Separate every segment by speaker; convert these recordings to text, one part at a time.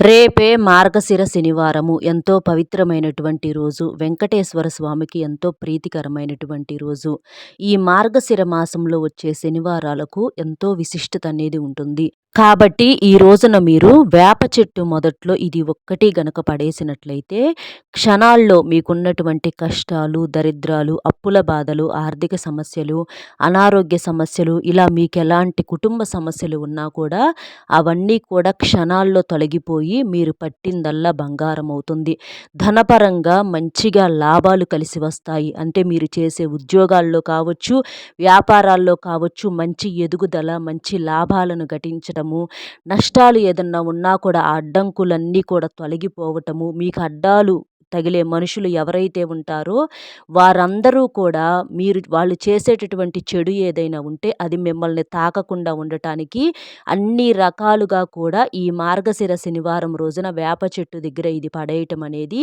Speaker 1: రేపే మార్గశిర శనివారము. ఎంతో పవిత్రమైనటువంటి రోజు. వెంకటేశ్వర స్వామికి ఎంతో ప్రీతికరమైనటువంటి రోజు. ఈ మార్గశిర మాసంలో వచ్చే శనివారాలకు ఎంతో విశిష్టత అనేది ఉంటుంది. కాబట్టి ఈ రోజున మీరు వేప చెట్టు మొదట్లో ఇది ఒక్కటి గనక పడేసినట్లయితే క్షణాల్లో మీకున్నటువంటి కష్టాలు దరిద్రాలు అప్పుల బాధలు ఆర్థిక సమస్యలు అనారోగ్య సమస్యలు ఇలా మీకు ఎలాంటి కుటుంబ సమస్యలు ఉన్నా కూడా అవన్నీ కూడా క్షణాల్లో తొలగిపోయి మీరు పట్టిందల్లా బంగారం అవుతుంది. ధనపరంగా మంచిగా లాభాలు కలిసి వస్తాయి. అంటే మీరు చేసే ఉద్యోగాల్లో కావచ్చు వ్యాపారాల్లో కావచ్చు మంచి ఎదుగుదల మంచి లాభాలను ఘటించడం రావటము నష్టాలు ఏదన్నా ఉన్నా కూడా ఆ అడ్డంకులన్నీ కూడా తొలగిపోవటము మీకు అడ్డాలు తగిలే మనుషులు ఎవరైతే ఉంటారో వారందరూ కూడా మీరు వాళ్ళు చేసేటటువంటి చెడు ఏదైనా ఉంటే అది మిమ్మల్ని తాకకుండా ఉండటానికి అన్ని రకాలుగా కూడా ఈ మార్గశిర శనివారం రోజున వేప చెట్టు దగ్గర ఇది పడేయటం అనేది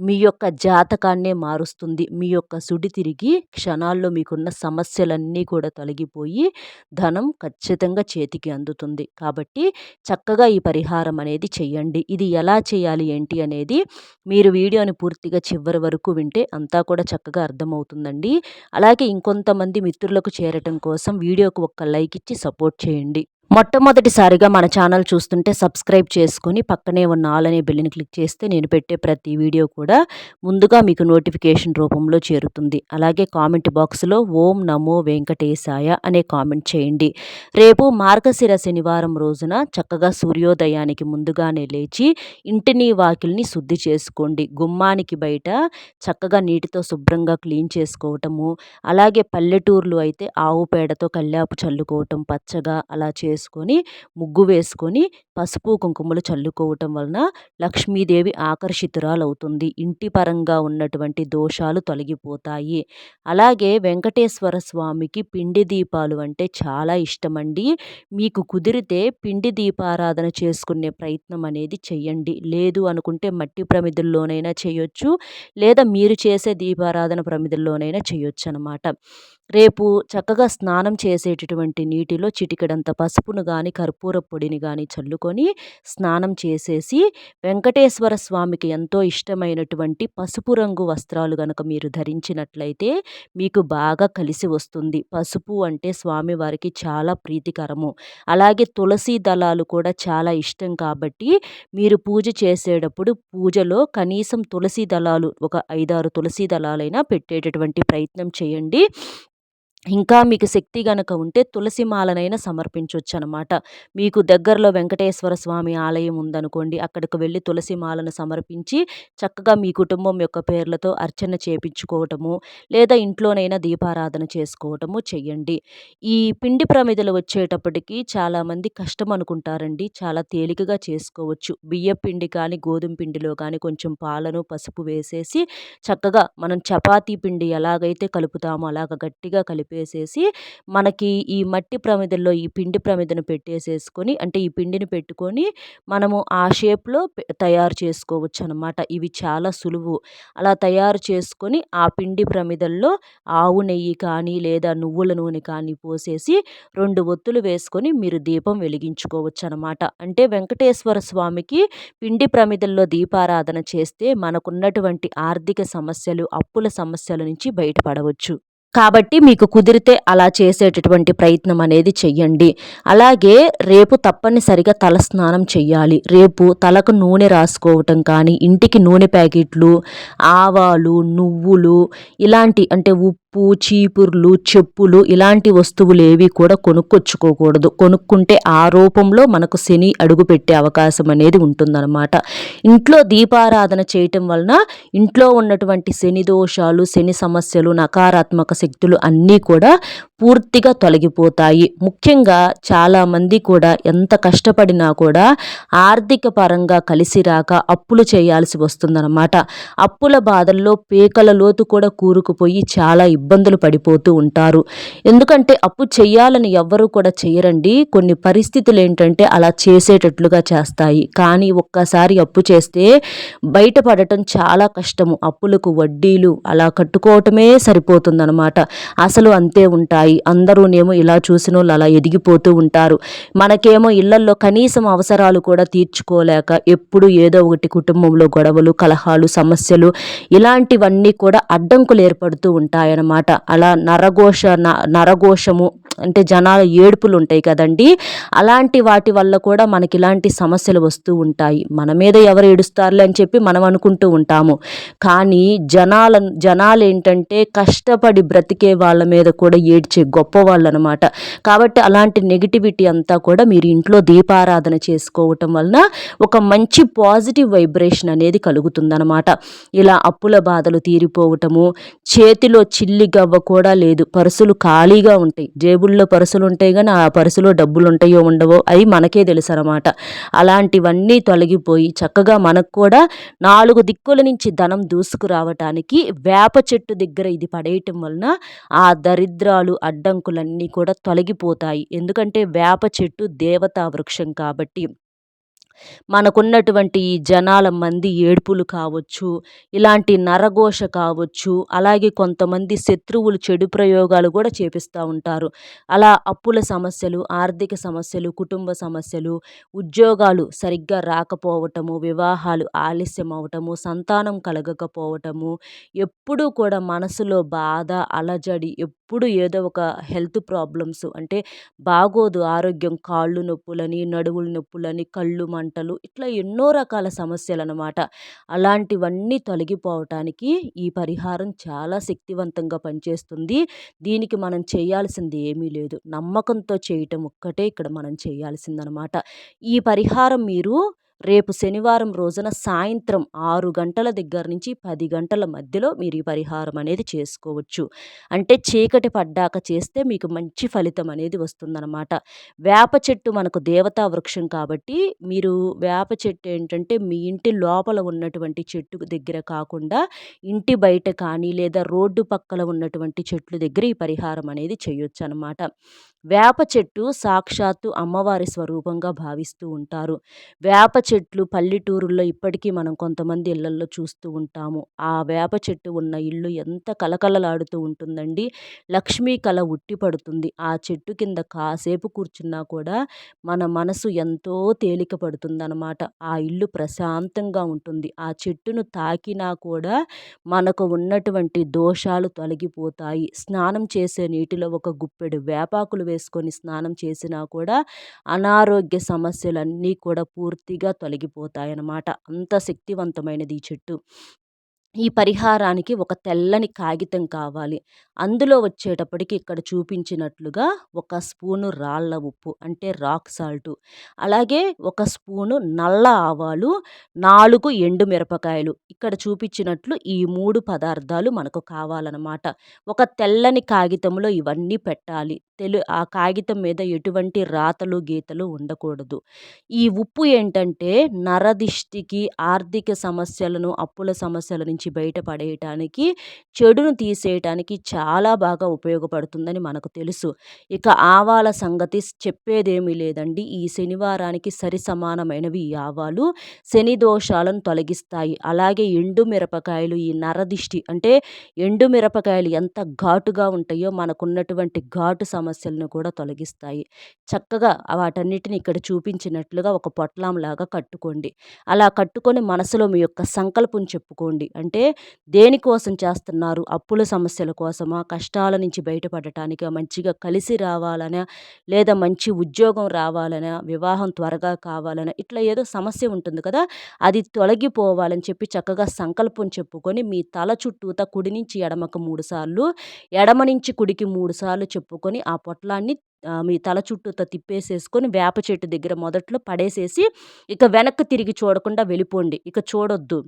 Speaker 1: మీ యొక్క జాతకాన్నే మారుస్తుంది. మీ యొక్క సుడి తిరిగి క్షణాల్లో మీకున్న సమస్యలన్నీ కూడా తొలగిపోయి ధనం ఖచ్చితంగా చేతికి అందుతుంది. కాబట్టి చక్కగా ఈ పరిహారం అనేది చేయండి. ఇది ఎలా చేయాలి ఏంటి అనేది మీరు వీడియో వీడియోని పూర్తిగా చివరి వరకు వింటే అంతా కూడా చక్కగా అర్థమవుతుందండి. అలాగే ఇంకొంతమంది మిత్రులకు చేరటం కోసం వీడియోకు ఒక్క లైక్ ఇచ్చి సపోర్ట్ చేయండి. మొట్టమొదటిసారిగా మన ఛానల్ చూస్తుంటే సబ్స్క్రైబ్ చేసుకొని పక్కనే ఉన్న ఆల్ అనే బిల్లుని క్లిక్ చేస్తే నేను పెట్టే ప్రతి వీడియో కూడా ముందుగా మీకు నోటిఫికేషన్ రూపంలో చేరుతుంది. అలాగే కామెంట్ బాక్స్లో ఓం నమో వెంకటేశాయ అనే కామెంట్ చేయండి. రేపు మార్గశిర శనివారం రోజున చక్కగా సూర్యోదయానికి ముందుగానే లేచి ఇంటిని వాకిల్ని శుద్ధి చేసుకోండి. గుమ్మానికి బయట చక్కగా నీటితో శుభ్రంగా క్లీన్ చేసుకోవటము అలాగే పల్లెటూర్లు అయితే ఆవు పేడతో కల్లాపు చల్లుకోవటం పచ్చగా అలా చేసు వేసుకొని ముగ్గు వేసుకొని పసుపు కుంకుమలు చల్లుకోవటం వలన లక్ష్మీదేవి ఆకర్షితురాలవుతుంది. ఇంటి పరంగా ఉన్నటువంటి దోషాలు తొలగిపోతాయి. అలాగే వెంకటేశ్వర స్వామికి పిండి దీపాలు అంటే చాలా ఇష్టమండి. మీకు కుదిరితే పిండి దీపారాధన చేసుకునే ప్రయత్నం అనేది చెయ్యండి. లేదు అనుకుంటే మట్టి ప్రమిదుల్లోనైనా చేయొచ్చు లేదా మీరు చేసే దీపారాధన ప్రమిదుల్లోనైనా చేయొచ్చు అనమాట రేపు చక్కగా స్నానం చేసేటటువంటి నీటిలో చిటికెడంత పసుపును కానీ కర్పూర పొడిని కానీ చల్లుకొని స్నానం చేసేసి వెంకటేశ్వర స్వామికి ఎంతో ఇష్టమైనటువంటి పసుపు రంగు వస్త్రాలు కనుక మీరు ధరించినట్లయితే మీకు బాగా కలిసి వస్తుంది. పసుపు అంటే స్వామివారికి చాలా ప్రీతికరము. అలాగే తులసి దళాలు కూడా చాలా ఇష్టం కాబట్టి మీరు పూజ చేసేటప్పుడు పూజలో కనీసం తులసి దళాలు ఒక ఐదారు తులసి దళాలైనా పెట్టేటటువంటి ప్రయత్నం చేయండి. ఇంకా మీకు శక్తి గనక ఉంటే తులసి మాలనైనా సమర్పించవచ్చు అనమాట మీకు దగ్గరలో వెంకటేశ్వర స్వామి ఆలయం ఉందనుకోండి అక్కడికి వెళ్ళి తులసి మాలను సమర్పించి చక్కగా మీ కుటుంబం యొక్క పేర్లతో అర్చన చేపించుకోవటము లేదా ఇంట్లోనైనా దీపారాధన చేసుకోవటము చెయ్యండి. ఈ పిండి ప్రమిదలు వచ్చేటప్పటికి చాలామంది కష్టం అనుకుంటారండి చాలా తేలికగా చేసుకోవచ్చు. బియ్య పిండి కానీ గోధుమ పిండిలో కానీ కొంచెం పాలను పసుపు వేసేసి చక్కగా మనం చపాతీ పిండి ఎలాగైతే కలుపుతామో అలాగ గట్టిగా కలిపి కలిపేసేసి మనకి ఈ మట్టి ప్రమిదల్లో ఈ పిండి ప్రమిదను పెట్టేసేసుకొని అంటే ఈ పిండిని పెట్టుకొని మనము ఆ షేప్లో తయారు చేసుకోవచ్చు అనమాట ఇవి చాలా సులువు. అలా తయారు చేసుకొని ఆ పిండి ప్రమిదల్లో ఆవు నెయ్యి కానీ లేదా నువ్వుల నూనె కానీ పోసేసి రెండు ఒత్తులు వేసుకొని మీరు దీపం వెలిగించుకోవచ్చు అనమాట అంటే వెంకటేశ్వర స్వామికి పిండి ప్రమిదల్లో దీపారాధన చేస్తే మనకున్నటువంటి ఆర్థిక సమస్యలు అప్పుల సమస్యల నుంచి బయటపడవచ్చు. కాబట్టి మీకు కుదిరితే అలా చేసేటటువంటి ప్రయత్నం అనేది చెయ్యండి. అలాగే రేపు తప్పనిసరిగా తల స్నానం చెయ్యాలి. రేపు తలకు నూనె రాసుకోవటం కానీ ఇంటికి నూనె ప్యాకెట్లు ఆవాలు నువ్వులు ఇలాంటి అంటే ఉప్పు ఉప్పు చీపుర్లు చెప్పులు ఇలాంటి వస్తువులు ఏవి కూడా కొనుక్కొచ్చుకోకూడదు. కొనుక్కుంటే ఆ రూపంలో మనకు శని అడుగు పెట్టే అవకాశం అనేది ఉంటుందన్నమాట. ఇంట్లో దీపారాధన చేయటం వలన ఇంట్లో ఉన్నటువంటి శని దోషాలు శని సమస్యలు నకారాత్మక శక్తులు అన్నీ కూడా పూర్తిగా తొలగిపోతాయి. ముఖ్యంగా చాలామంది కూడా ఎంత కష్టపడినా కూడా ఆర్థిక పరంగా కలిసి రాక అప్పులు చేయాల్సి వస్తుందన్నమాట. అప్పుల బాధల్లో పేకల లోతు కూడా కూరుకుపోయి చాలా ఇబ్బంది ఇబ్బందులు పడిపోతూ ఉంటారు. ఎందుకంటే అప్పు చేయాలని ఎవ్వరూ కూడా చేయరండి. కొన్ని పరిస్థితులు ఏంటంటే అలా చేసేటట్లుగా చేస్తాయి. కానీ ఒక్కసారి అప్పు చేస్తే బయటపడటం చాలా కష్టము. అప్పులకు వడ్డీలు అలా కట్టుకోవటమే సరిపోతుందనమాట అసలు అంతే ఉంటాయి. అందరూనేమో ఇలా చూసిన వాళ్ళు అలా ఎదిగిపోతూ ఉంటారు. మనకేమో ఇళ్ళల్లో కనీసం అవసరాలు కూడా తీర్చుకోలేక ఎప్పుడు ఏదో ఒకటి కుటుంబంలో గొడవలు కలహాలు సమస్యలు ఇలాంటివన్నీ కూడా అడ్డంకులు ఏర్పడుతూ ఉంటాయన్నమాట. అనమాట అలా నరఘోష నరఘోషము అంటే జనాల ఏడుపులు ఉంటాయి కదండి. అలాంటి వాటి వల్ల కూడా మనకి ఇలాంటి సమస్యలు వస్తూ ఉంటాయి. మన మీద ఎవరు ఏడుస్తారులే అని చెప్పి మనం అనుకుంటూ ఉంటాము. కానీ జనాల జనాలు ఏంటంటే కష్టపడి బ్రతికే వాళ్ళ మీద కూడా ఏడ్చే గొప్ప వాళ్ళు అనమాట కాబట్టి అలాంటి నెగిటివిటీ అంతా కూడా మీరు ఇంట్లో దీపారాధన చేసుకోవటం వలన ఒక మంచి పాజిటివ్ వైబ్రేషన్ అనేది కలుగుతుందనమాట ఇలా అప్పుల బాధలు తీరిపోవటము చేతిలో చిల్లి గవ్వ కూడా లేదు. పర్సులు ఖాళీగా ఉంటాయి. జేబుల్లో పర్సులు ఉంటాయి కానీ ఆ పర్సులో డబ్బులు ఉంటాయో ఉండవో అవి మనకే తెలుసు అనమాట అలాంటివన్నీ తొలగిపోయి చక్కగా మనకు కూడా నాలుగు దిక్కుల నుంచి ధనం దూసుకురావటానికి వేప చెట్టు దగ్గర ఇది పడేయటం వలన ఆ దరిద్రాలు అడ్డంకులన్నీ కూడా తొలగిపోతాయి. ఎందుకంటే వేప చెట్టు దేవతా వృక్షం కాబట్టి. మనకున్నటువంటి ఈ జనాల మంది ఏడుపులు కావచ్చు ఇలాంటి నరఘోష కావచ్చు అలాగే కొంతమంది శత్రువులు చెడు ప్రయోగాలు కూడా చేపిస్తూ ఉంటారు. అలా అప్పుల సమస్యలు ఆర్థిక సమస్యలు కుటుంబ సమస్యలు ఉద్యోగాలు సరిగ్గా రాకపోవటము వివాహాలు ఆలస్యం అవటము సంతానం కలగకపోవటము ఎప్పుడూ కూడా మనసులో బాధ అలజడి ఎప్పుడు ఏదో ఒక హెల్త్ ప్రాబ్లమ్స్ అంటే బాగోదు ఆరోగ్యం కాళ్ళు నొప్పులని నడువుల నొప్పులని కళ్ళు మంటలు ఇట్లా ఎన్నో రకాల సమస్యలు అనమాట అలాంటివన్నీ తొలగిపోవటానికి ఈ పరిహారం చాలా శక్తివంతంగా పనిచేస్తుంది. దీనికి మనం చేయాల్సింది ఏమీ లేదు. నమ్మకంతో చేయటం ఒక్కటే ఇక్కడ మనం చేయాల్సిందనమాట. ఈ పరిహారం మీరు రేపు శనివారం రోజున సాయంత్రం ఆరు గంటల దగ్గర నుంచి పది గంటల మధ్యలో మీరు ఈ పరిహారం అనేది చేసుకోవచ్చు. అంటే చీకటి పడ్డాక చేస్తే మీకు మంచి ఫలితం అనేది వస్తుందన్నమాట. వేప చెట్టు మనకు దేవతా వృక్షం కాబట్టి మీరు వేప చెట్టు ఏంటంటే మీ ఇంటి లోపల ఉన్నటువంటి చెట్టు దగ్గర కాకుండా ఇంటి బయట కానీ లేదా రోడ్డు పక్కల ఉన్నటువంటి చెట్లు దగ్గర ఈ పరిహారం అనేది చేయొచ్చు అనమాట వేప చెట్టు సాక్షాత్తు అమ్మవారి స్వరూపంగా భావిస్తూ ఉంటారు. వేప చెట్లు పల్లెటూరుల్లో ఇప్పటికీ మనం కొంతమంది ఇళ్ళల్లో చూస్తూ ఉంటాము. ఆ వేప చెట్టు ఉన్న ఇల్లు ఎంత కలకలలాడుతూ ఉంటుందండి. లక్ష్మీ కళ ఉట్టి పడుతుంది. ఆ చెట్టు కింద కాసేపు కూర్చున్నా కూడా మన మనసు ఎంతో తేలిక పడుతుందనమాట ఆ ఇల్లు ప్రశాంతంగా ఉంటుంది. ఆ చెట్టును తాకినా కూడా మనకు ఉన్నటువంటి దోషాలు తొలగిపోతాయి. స్నానం చేసే నీటిలో ఒక గుప్పెడు వేపాకులు వేసుకొని స్నానం చేసినా కూడా అనారోగ్య సమస్యలన్నీ కూడా పూర్తిగా తొలగిపోతాయన్నమాట. అంత శక్తివంతమైనది ఈ చెట్టు. ఈ పరిహారానికి ఒక తెల్లని కాగితం కావాలి. అందులో వచ్చేటప్పటికి ఇక్కడ చూపించినట్లుగా ఒక స్పూను రాళ్ళ ఉప్పు అంటే రాక్ సాల్ట్. అలాగే ఒక స్పూను నల్ల ఆవాలు నాలుగు ఎండు మిరపకాయలు. ఇక్కడ చూపించినట్లు ఈ మూడు పదార్థాలు మనకు కావాలన్నమాట. ఒక తెల్లని కాగితంలో ఇవన్నీ పెట్టాలి. తెలు ఆ కాగితం మీద ఎటువంటి రాతలు గీతలు ఉండకూడదు. ఈ ఉప్పు ఏంటంటే నరదిష్టికి ఆర్థిక సమస్యలను అప్పుల సమస్యల నుంచి బయటపడేయటానికి చెడును తీసేయటానికి చాలా బాగా ఉపయోగపడుతుందని మనకు తెలుసు. ఇక ఆవాల సంగతి చెప్పేదేమీ లేదండి. ఈ శనివారానికి సరి సమానమైనవి ఈ ఆవాలు. శని దోషాలను తొలగిస్తాయి. అలాగే ఎండు మిరపకాయలు ఈ నరదిష్టి అంటే ఎండు మిరపకాయలు ఎంత ఘాటుగా ఉంటాయో మనకున్నటువంటి ఘాటు సమస్యలను కూడా తొలగిస్తాయి. చక్కగా వాటన్నిటిని ఇక్కడ చూపించినట్లుగా ఒక పొట్లంలాగా కట్టుకోండి. అలా కట్టుకొని మనసులో మీ యొక్క సంకల్పం చెప్పుకోండి. అంటే దేనికోసం చేస్తున్నారు? అప్పుల సమస్యల కోసమా? కష్టాల నుంచి బయటపడటానికి? మంచిగా కలిసి రావాలనా? లేదా మంచి ఉద్యోగం రావాలనా? వివాహం త్వరగా కావాలనా? ఇట్లా ఏదో సమస్య ఉంటుంది కదా! అది తొలగిపోవాలని చెప్పి చక్కగా సంకల్పం చెప్పుకొని మీ తల చుట్టూత కుడి నుంచి ఎడమకు మూడు సార్లు ఎడమ నుంచి కుడికి మూడు సార్లు చెప్పుకొని ఆ ఆ పొట్లాన్ని మీ తల చుట్టూతో తిప్పేసేసుకొని వేప చెట్టు దగ్గర మొదట్లో పడేసేసి ఇక వెనక్కి తిరిగి చూడకుండా వెళ్ళిపోండి. ఇక చూడొద్దు.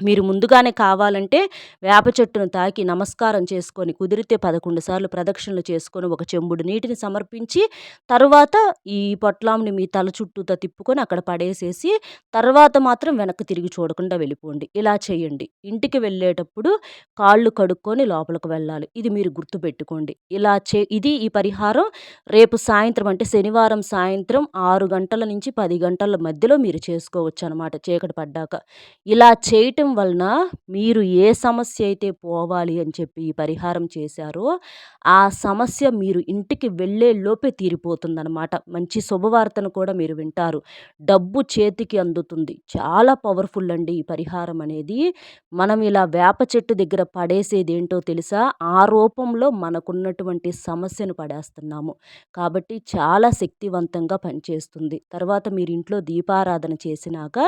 Speaker 1: మీరు ముందుగానే కావాలంటే వేప చెట్టును తాకి నమస్కారం చేసుకొని కుదిరితే పదకొండు సార్లు ప్రదక్షిణలు చేసుకొని ఒక చెంబుడు నీటిని సమర్పించి తర్వాత ఈ పొట్లాంని మీ తల చుట్టూతో తిప్పుకొని అక్కడ పడేసేసి తర్వాత మాత్రం వెనక్కి తిరిగి చూడకుండా వెళ్ళిపోండి. ఇలా చేయండి. ఇంటికి వెళ్ళేటప్పుడు కాళ్ళు కడుక్కొని లోపలికి వెళ్ళాలి. ఇది మీరు గుర్తుపెట్టుకోండి. ఇలా చే ఇది ఈ పరిహారం రేపు సాయంత్రం అంటే శనివారం సాయంత్రం ఆరు గంటల నుంచి పది గంటల మధ్యలో మీరు చేసుకోవచ్చు అనమాట చీకటి పడ్డాక. ఇలా చేయటం వలన మీరు ఏ సమస్య అయితే పోవాలి అని చెప్పి ఈ పరిహారం చేశారో ఆ సమస్య మీరు ఇంటికి వెళ్ళే లోపే తీరిపోతుందనమాట మంచి శుభవార్తను కూడా మీరు వింటారు. డబ్బు చేతికి అందుతుంది. చాలా పవర్ఫుల్ అండి ఈ పరిహారం అనేది. మనం ఇలా వేప చెట్టు దగ్గర పడేసేది ఏంటో తెలుసా? ఆ రూపంలో మనకున్నటువంటి సమస్యను పడేస్తున్నాము. కాబట్టి చాలా శక్తివంతంగా పనిచేస్తుంది. తర్వాత మీరు ఇంట్లో దీపారాధన చేసినాక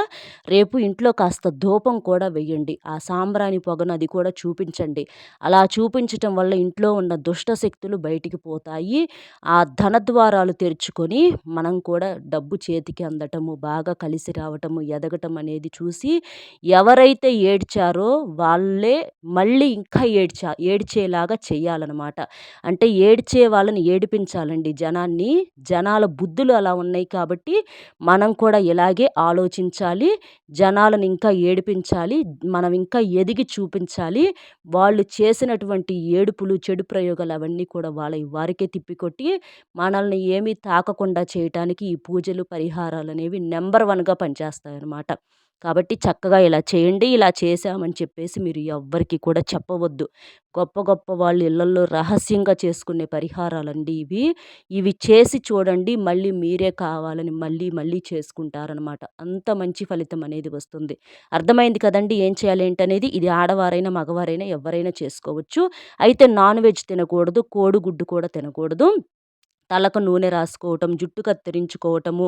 Speaker 1: రేపు ఇంట్లో కాస్త ధూపం కూడా వెయ్యండి. ఆ సాంబ్రాణి పొగను అది కూడా చూపించండి. అలా చూపించటం వల్ల ఇంట్లో ఉన్న దుష్ట శక్తులు బయటికి పోతాయి. ఆ ధనద్వారాలు తెరుచుకొని మనం కూడా డబ్బు చేతికి అందటము బాగా కలిసి రావటము ఎదగటం అనేది చూసి ఎవరైతే ఏడ్చారో వాళ్ళే మళ్ళీ ఇంకా ఏడ్చా ఏడ్చేలాగా చేయాలన్నమాట. అంటే ఏడ్చే వాళ్ళని ఏడిపించాలండి జనాన్ని. జనాల బుద్ధులు అలా ఉన్నాయి కాబట్టి మనం కూడా ఇలాగే ఆలోచించాలి. జనాలను ఇంకా ఏడిపించాలి. మనం ఇంకా ఎదిగి చూపించాలి. వాళ్ళు చేసినటువంటి ఏడుపులు చెడు ప్రయోగాలు అవన్నీ కూడా వాళ్ళ వారికే తిప్పికొట్టి మనల్ని ఏమీ తాకకుండా చేయటానికి ఈ పూజలు పరిహారాలు అనేవి నెంబర్ వన్గా పనిచేస్తాయి అన్నమాట కాబట్టి చక్కగా ఇలా చేయండి ఇలా చేశామని చెప్పేసి మీరు ఎవ్వరికి కూడా చెప్పవద్దు. గొప్ప గొప్ప వాళ్ళు ఇళ్ళల్లో రహస్యంగా చేసుకునే పరిహారాలండి ఇవి. ఇవి చేసి చూడండి మళ్ళీ మీరే కావాలని మళ్ళీ మళ్ళీ చేసుకుంటారనమాట అంత మంచి ఫలితం అనేది వస్తుంది. అర్థమైంది కదండి ఏం చేయాలి ఏంటనేది? ఇది ఆడవారైనా మగవారైనా ఎవరైనా చేసుకోవచ్చు. అయితే నాన్ వెజ్ తినకూడదు కోడిగుడ్డు కూడా తినకూడదు. తలకు నూనె రాసుకోవటం జుట్టు కత్తిరించుకోవటము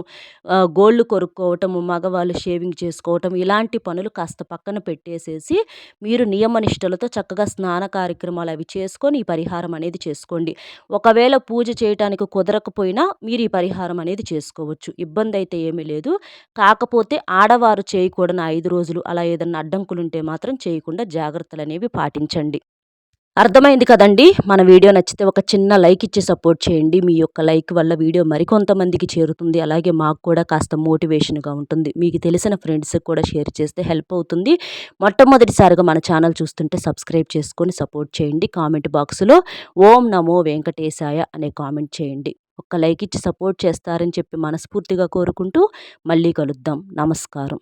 Speaker 1: గోళ్ళు కొరుక్కోవటము మగవాళ్ళు షేవింగ్ చేసుకోవటం ఇలాంటి పనులు కాస్త పక్కన పెట్టేసేసి మీరు నియమనిష్టలతో చక్కగా స్నాన కార్యక్రమాలు అవి చేసుకొని ఈ పరిహారం అనేది చేసుకోండి. ఒకవేళ పూజ చేయటానికి కుదరకపోయినా మీరు ఈ పరిహారం అనేది చేసుకోవచ్చు. ఇబ్బంది అయితే ఏమీ లేదు. కాకపోతే ఆడవారు చేయకూడని ఐదు రోజులు అలా ఏదన్నా అడ్డంకులు ఉంటే మాత్రం చేయకుండా జాగ్రత్తలు అనేవి పాటించండి. అర్థమైంది కదండి? మన వీడియో నచ్చితే ఒక చిన్న లైక్ ఇచ్చి సపోర్ట్ చేయండి. మీ యొక్క లైక్ వల్ల వీడియో మరికొంతమందికి చేరుతుంది. అలాగే మాకు కూడా కాస్త మోటివేషన్గా ఉంటుంది. మీకు తెలిసిన ఫ్రెండ్స్కి కూడా షేర్ చేస్తే హెల్ప్ అవుతుంది. మొట్టమొదటిసారిగా మన ఛానల్ చూస్తుంటే సబ్స్క్రైబ్ చేసుకొని సపోర్ట్ చేయండి. కామెంట్ బాక్స్లో ఓం నమో వెంకటేశాయ అనే కామెంట్ చేయండి. ఒక్క లైక్ ఇచ్చి సపోర్ట్ చేస్తారని చెప్పి మనస్ఫూర్తిగా కోరుకుంటూ మళ్ళీ కలుద్దాం. నమస్కారం.